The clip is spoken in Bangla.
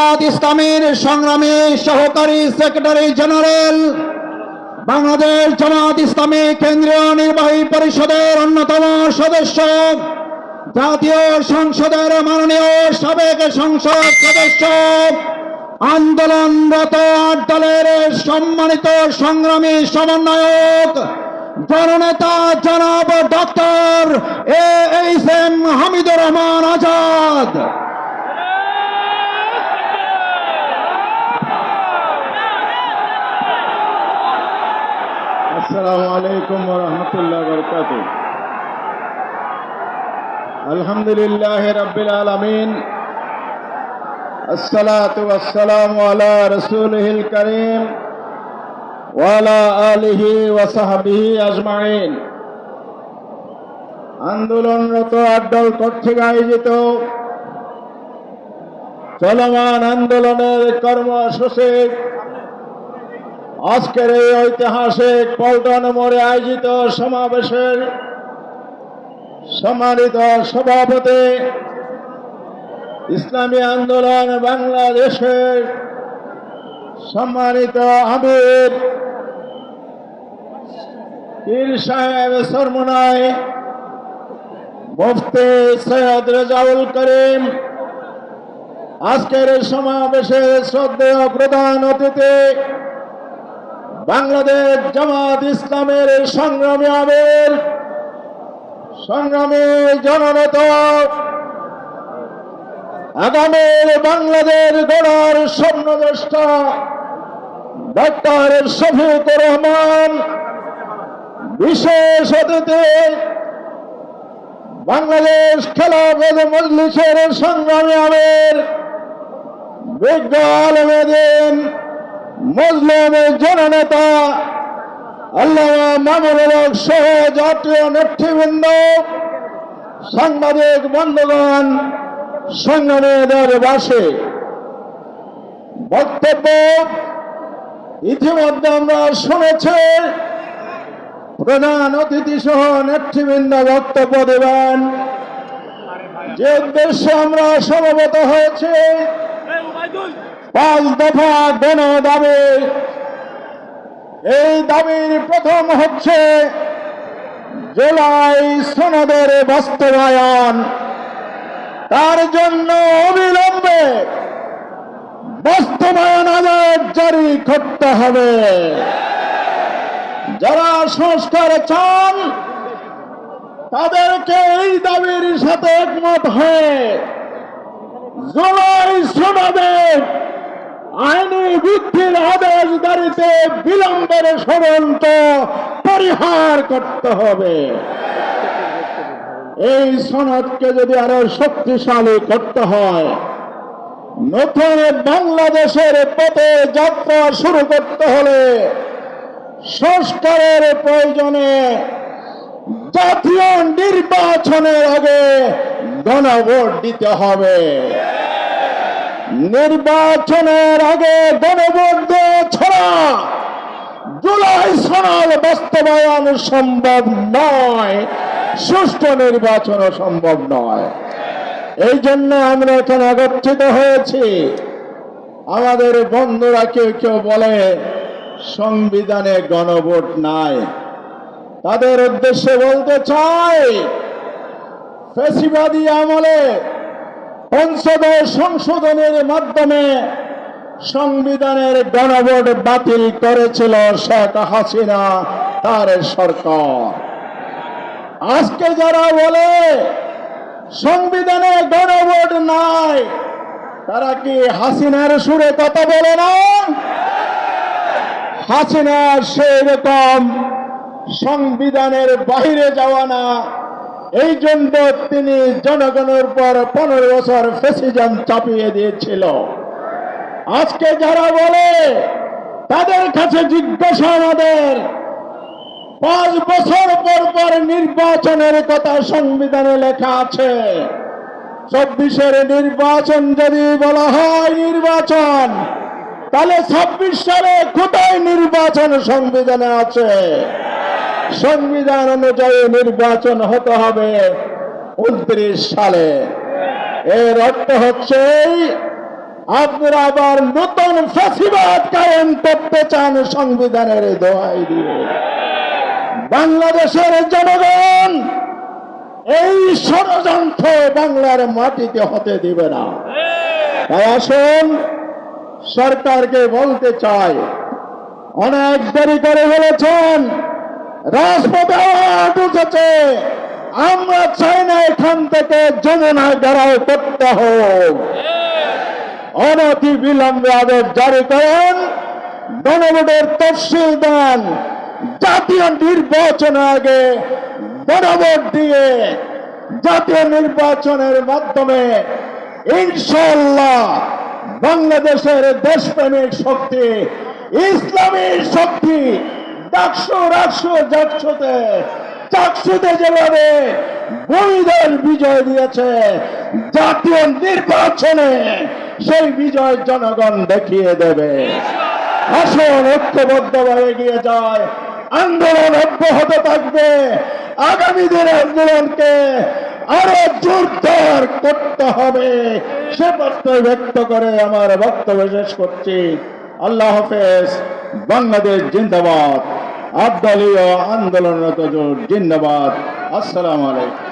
ইসলামীর সংগ্রামী সহকারী সেক্রেটারি জেনারেল, বাংলাদেশ জামাত ইসলামী কেন্দ্রীয় নির্বাহী পরিষদের অন্যতম সদস্য, জাতীয় সংসদের মাননীয় সাবেক সংসদ সদস্য, আন্দোলনরত আট দলের সম্মানিত সংগ্রামী সমন্বয়ক, জননেতা জনাব doctor A H M Hamidur Rahman Azad. আসসালামু আলাইকুম রহমতুল্লাহ বরকাত আলহামদুলিল্লাহ রবিল আলমিন। আসসালাম আলা রসুলহিল করিম ওয়ালা আলিহি ওয়াসাহাবিহি আজমাইন। আন্দোলনরত আড্ডল কর্তৃক আয়োজিত চলমান আন্দোলনের কর্মসূচি আজকের এই ঐতিহাসিক পল্টন মোড়ে আয়োজিত সমাবেশের সম্মানিত সভাপতি ইসলামী আন্দোলন বাংলাদেশের সম্মানিত আমির পীর সাহেব সরমনায় মুফতি সৈয়দ রেজাউল করিম। আজকের এই সমাবেশে শ্রদ্ধেয় প্রধান অতিথি বাংলাদেশ জামাত ইসলামের সংগ্রামী আমির, সংগ্রামী জননেতা, আগামীর বাংলাদেশ গড়ার স্বপ্নদ্রষ্ট ডক্টর শফিকুর রহমান, বিশেষ অতিথি বাংলাদেশ খেলাফত মজলিসের সংগ্রামী আমির বিজ্ঞ আলমেদিন মুসলিম জননেতা, আল্লাহ মামুনুল হক সহ জাতীয় নেতৃবৃন্দ, সাংবাদিক বন্ধুগণ, সংগ্রামীদের বাসে। বক্তব্য ইতিমধ্যে আমরা শুনেছি, প্রধান অতিথি সহ নেতৃবৃন্দ বক্তব্য দেবেন। যে উদ্দেশ্যে আমরা সমবেত হয়েছে পাঁচ দফা গণ দাবি। এই দাবির প্রথম হচ্ছে জুলাই সনদের বাস্তবায়ন। তার জন্য অবিলম্বে বাস্তবায়ন আদেশ জারি করতে হবে। যারা সংস্কার চান, তাদেরকে এই দাবির সাথে একমত হয়ে জুলাই সনদের আইনি বৃদ্ধির আদেশ দাঁড়িতে বিলম্বের ষড়যন্ত্র পরিহার করতে হবে। এই সনদকে যদি আরও শক্তিশালী করতে হয়, নতুন বাংলাদেশের পথে যাত্রা শুরু করতে হলে সংস্কারের প্রয়োজনে জাতীয় নির্বাচনের আগে গণভোট দিতে হবে। নির্বাচনের আগে গণবদ্ধ ছাড়া জুলাই সনদ বাস্তবায়ন সম্ভব নয়, সুষ্ঠু নির্বাচনও সম্ভব নয়। এই জন্য আমরা এখানে একত্রিত হয়েছি। আমাদের বন্ধুরা কেউ কেউ বলে, সংবিধানে গণভোট নাই। তাদের উদ্দেশ্যে বলতে চাই, ফেসিবাদী আমলে পঞ্চদশ সংশোধনের মাধ্যমে সংবিধানের গণভোট বাতিল করেছিল শেখ হাসিনা, তার সরকার। আজকে যারা বলে সংবিধানে গণভোট নাই, তারা কি হাসিনার সুরে কথা বলে না? হাসিনা সেই রকম সংবিধানের বাইরে যাওয়া না। এই জন্য তিনি জনগণের পর পনেরো বছর ফেসিজম চাপিয়ে দিয়েছিল। আজকে যারা বলে, তাদের কাছে জিজ্ঞাসা আমাদের, পাঁচ বছর পর পর নির্বাচনের কথা সংবিধানে লেখা আছে। চব্বিশের নির্বাচন যদি বলা হয় নির্বাচন, তাহলে ছাব্বিশ সালে কোথায় নির্বাচন সংবিধানে আছে? সংবিধান অনুযায়ী নির্বাচন হতে হবে উনত্রিশ সালে। এর অর্থ হচ্ছে, আপনারা আবার নতুন ফ্যাসিবাদ কায়েম করতে চান সংবিধানের দোহাই দিয়ে। বাংলাদেশের জনগণ এই ষড়যন্ত্র বাংলার মাটিতে হতে দিবে না। তাই আসুন, সরকারকে বলতে চাই, অনেক দেরি করে বলেছেন রাজপথে আওয়াজ আমরা চাই না এখান থেকে যমুনা গড়াও করতে হোক। অনতি বিলম্বে আদেশ জারি করেন। গণভোটের তফসিল দেন। জাতীয় নির্বাচনের আগে গণভোট দিয়ে জাতীয় নির্বাচনের মাধ্যমে ইনশাল্লাহ বাংলাদেশের দেশপ্রেমিক শক্তি, ইসলামী শক্তি ডাকশো রাকশো যাকশোতে চাকসুতে যেভাবে বৈদল বিজয় দিয়েছে, জাতীয় নির্বাচনে সেই বিজয় জনগণ দেখিয়ে দেবে। আসন ঐক্যবদ্ধভাবে এগিয়ে যায়। আন্দোলন অব্যাহত থাকবে। আগামী দিনের আন্দোলনকে আরও জোরদার করতে হবে। সে প্রত্যয় ব্যক্ত করে আমার বক্তব্য শেষ করছি। আল্লাহ হাফেজ, বাংলাদেশ জিন্দাবাদ। আবদালীয় আন্দোলনরত জোট জিন্দাবাদ। আসসালামু আলাইকুম।